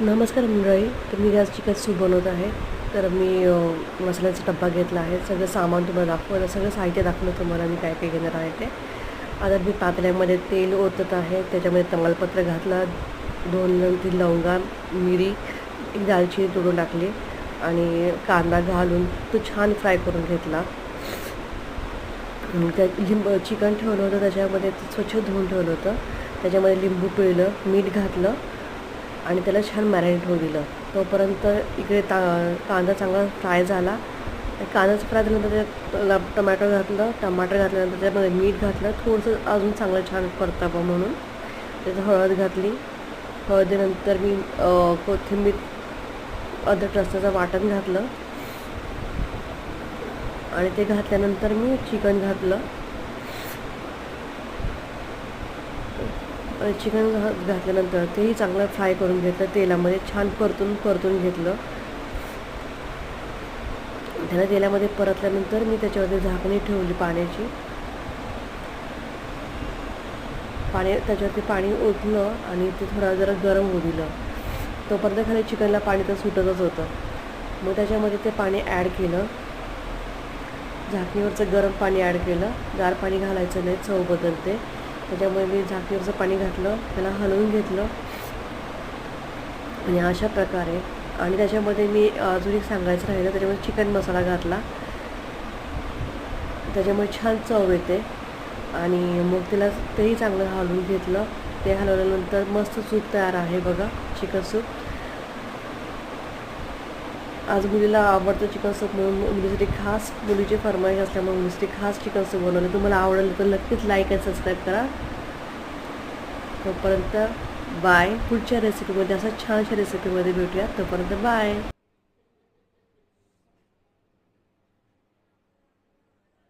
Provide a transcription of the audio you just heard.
नमस्कार मंडळी तर मी आज चिकन सूप बनवत आहे. तर मी मसाल्याचा डब्बा घेतला आहे. सगळं सामान तुम्हाला दाखवलं सगळं साहित्य दाखवलं तुम्हाला मी काय काय घेणार आहे ते. आता मी पातळ्यामध्ये तेल ओतत आहे. त्याच्यामध्ये तमालपत्र घातलं दोन तीन लवंगा मिरी एक दालचिनी तोडून टाकली आणि कांदा घालून तो छान फ्राय करून घेतला. त्या लिंब चिकन ठेवलं होतं त्याच्यामध्ये ते स्वच्छ धुवून ठेवलं होतं. त्याच्यामध्ये लिंबू पिळलं मीठ घातलं आणि त्याला छान मॅरिनेट होऊ दिलं तोपर्यंत इकडे ता कांदा चांगला फ्राय झाला. कांदाच फ्राय झाल्यानंतर त्यात टमॅटो घातलं. टमाटर घातल्यानंतर त्यामध्ये मीठ घातलं. थोडंसं अजून चांगलं छान परतावं म्हणून. त्याचं हळद घातली. हळदीनंतर मी कोथिंबीर अद्रक रस्त्याचं वाटण घातलं. आणि ते घातल्यानंतर मी चिकन घातलं आणि चिकन घा घातल्यानंतर तेही चांगलं फ्राय करून घेतलं तेलामध्ये छान परतून परतून घेतलं. त्याला तेलामध्ये परतल्यानंतर मी त्याच्यावरती झाकणी ठेवली पाण्याची. पाणी त्याच्यावरती पाणी ओतलं आणि ते थोडा जरा गरम होऊ दिलं. तोपर्यंत खाली चिकनला पाणी तर सुटतच होतं. मग त्याच्यामध्ये ते पाणी ॲड केलं. झाकणीवरचं गरम पाणी ॲड केलं. गार पाणी घालायचं नाही चव बदलते. त्याच्यामुळे मी झाकीवरचं पाणी घातलं त्याला हलवून घेतलं. आणि अशा प्रकारे आणि त्याच्यामध्ये मी अजून एक सांगायचं राहिलं त्याच्यामध्ये चिकन मसाला घातला. त्याच्यामुळे छान चव येते. आणि मग त्याला तेही चांगलं हलवून घेतलं. ते हलवल्यानंतर मस्त सूप तयार आहे बघा चिकन सूप. आज मुलीला आवडतं चिकन सूप म्हणून मुलीसाठी खास मुलीची फरमाईश असल्यामुळे मुलीसाठी खास चिकन सूप बनवलं. तुम्हाला आवडलं तर नक्कीच लाईक आणि सबस्क्राईब करा. तोपर्यंत बाय पुढच्या रेसिपीमध्ये असं छानशा रेसिपीमध्ये भेटूया तोपर्यंत बाय